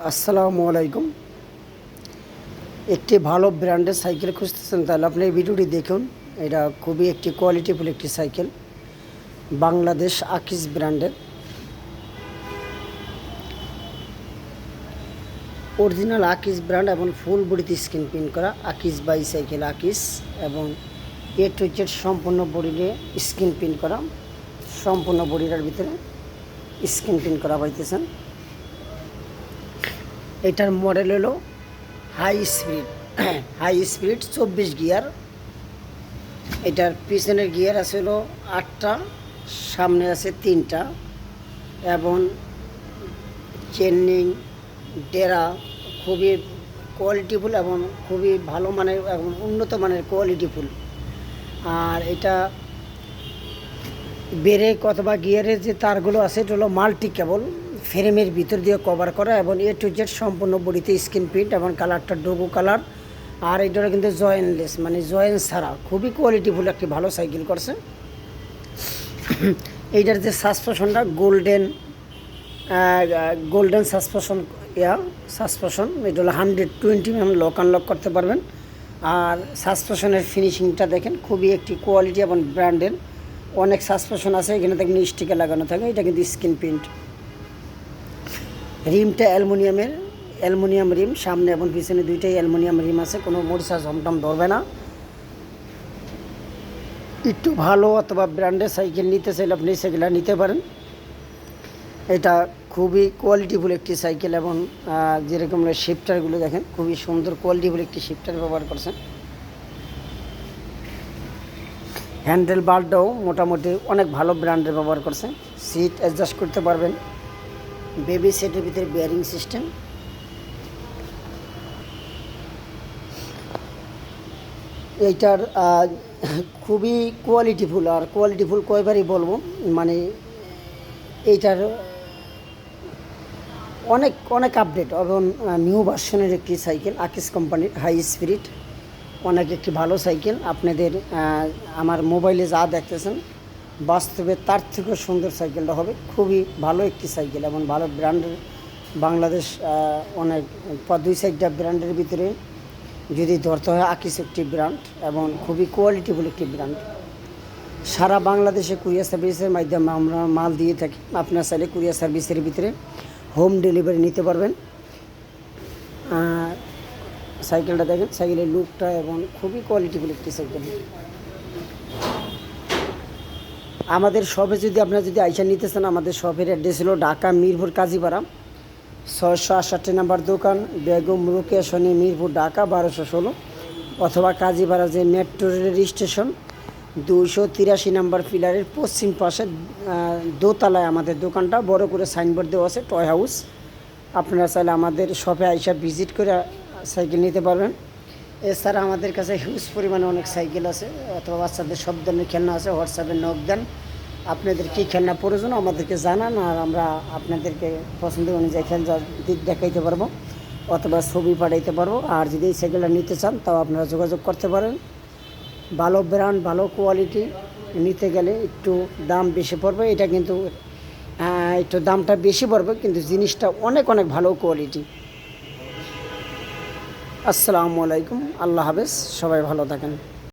আসসালামু আলাইকুম। একটি ভালো ব্র্যান্ডের সাইকেল খুঁজতেছেন, তাহলে আপনি এই ভিডিওটি দেখুন। এটা খুবই একটি কোয়ালিটিফুল একটি সাইকেল, বাংলাদেশ আকিস ব্র্যান্ডের। অরিজিনাল আকিস ব্র্যান্ড এবং ফুল বডিতে স্ক্রিন প্রিন্ট করা আকিস বাই সাইকেল আকিস এবং এ টু জেড সম্পূর্ণ বডিতে স্ক্রিন প্রিন্ট করা, সম্পূর্ণ বডিটার ভিতরে স্ক্রিন প্রিন্ট করা পাইতেছেন। এটার মডেল হলো হাই স্পিড হাই স্পিড চব্বিশ গিয়ার। এটার পিছনের গিয়ার আছে হলো আটটা, সামনে আছে তিনটা এবং চেন্নিং ডেরা খুবই কোয়ালিটিফুল এবং খুবই ভালো মানের এবং উন্নত মানের কোয়ালিটিফুল আর এটা ব্রেক অথবা গিয়ারের যে তারগুলো আছে, এটা হলো মাল্টি কেবল ফ্রেমের ভিতর দিয়ে কভার করা এবং এ টু জেড সম্পূর্ণ বডিতে স্ক্রিন প্রিন্ট এবং কালারটা ডোগো কালার আর এটা কিন্তু জয়েনলেস মানে জয়েন ছাড়া। খুবই কোয়ালিটিফুল একটি ভালো সাইকেল করছে। এইটার যে সাসপেশনটা golden golden suspension yeah suspension এটা হলো hundred twenty M lock unlock করতে পারবেন। আর সাসপেশনের ফিনিশিংটা দেখেন, খুবই একটি কোয়ালিটি এবং ব্র্যান্ডের অনেক সাসপেশন আছে, এখানে দেখেন স্টিকার লাগানো থাকে, এটা কিন্তু স্ক্রিন প্রিন্ট রিমটা অ্যালুমিনিয়ামের, অ্যালুমিনিয়াম রিম, সামনে এবং পিছনে দুইটাই অ্যালুমিনিয়াম রিম আছে, কোনো মরিচা ঝমটম ধরবে না। একটু ভালো অথবা ব্র্যান্ডের সাইকেল নিতে চাইলে আপনি সেগুলো নিতে পারেন। এটা খুবই কোয়ালিটিফুল একটি সাইকেল এবং যেরকম শিফটারগুলো দেখেন, খুবই সুন্দর কোয়ালিটিফুল একটি শিফটার ব্যবহার করছেন। হ্যান্ডেল বারটাও মোটামুটি অনেক ভালো ব্র্যান্ডের ব্যবহার করছে সিট অ্যাডজাস্ট করতে পারবেন। বেবি সেটের ভিতরে বিয়ারিং সিস্টেম এইটার খুবই কোয়ালিটিফুল আর কোয়ালিটিফুল কয়বারই বলব মানে এইটার অনেক অনেক আপডেট এবং নিউ ভার্সনের একটি সাইকেল আকিস কোম্পানির হাই স্পিরিট অনেক একটি ভালো সাইকেল আপনাদের আমার মোবাইলে যা দেখতেছেন বাস্তবে তার থেকেও সুন্দর সাইকেলটা হবে। খুবই ভালো একটি সাইকেল এবং ভালো ব্র্যান্ডের বাংলাদেশ অনেক দুই সাইডটা ব্র্যান্ডের ভিতরে যদি ধরতে হয় আকিস একটি ব্র্যান্ড এবং খুবই কোয়ালিটিফুল একটি ব্র্যান্ড। সারা বাংলাদেশে কুরিয়ার সার্ভিসের মাধ্যমে আমরা মাল দিয়ে থাকি। আপনার চাইলে কুরিয়ার সার্ভিসের ভিতরে হোম ডেলিভারি নিতে পারবেন। সাইকেলটা দেখেন, সাইকেলের লুকটা এবং খুবই কোয়ালিটিফুল একটি সাইকেল। আমাদের শপে যদি আপনারা যদি আইসা নিতে চান, আমাদের শপের অ্যাড্রেস হলো ঢাকা মিরপুর কাজীপাড়া, ছয়শো আটষট্টি নাম্বার দোকান, বেগম রুকিয়া শনি মিরপুর, ঢাকা বারোশো ষোলো, অথবা কাজীপাড়া যে মেট্রো রেলের স্টেশন দুশো তিরাশি নাম্বার পিলারের পশ্চিম পাশে দোতলায় আমাদের দোকানটা, বড় করে সাইনবোর্ড দেওয়া আছে, টয় হাউস। আপনারা চাইলে আমাদের শপে আইসা ভিজিট করে সাইকেল নিতে পারবেন। এছাড়া আমাদের কাছে হিউজ পরিমাণে অনেক সাইকেল আছে, অথবা বাচ্চাদের সব ধরনের খেলনা আছে হোয়াটসঅ্যাপে নক দেন। আপনাদের কী খেলনা প্রয়োজন আমাদেরকে জানান, আর আমরা আপনাদেরকে পছন্দ অনুযায়ী খেলনা দেখাইতে পারব, অথবা ছবি পাঠাইতে পারব। আর যদি এই সাইকেলটা নিতে চান, তাও আপনারা যোগাযোগ করতে পারেন। ভালো ব্র্যান্ড ভালো কোয়ালিটি নিতে গেলে একটু দাম বেশি পড়বে। এটা কিন্তু একটু দামটা বেশি পড়বে, কিন্তু জিনিসটা অনেক অনেক ভালো কোয়ালিটি আসসালামু আলাইকুম। আল্লাহ হাফেজ। সবাই ভালো থাকেন।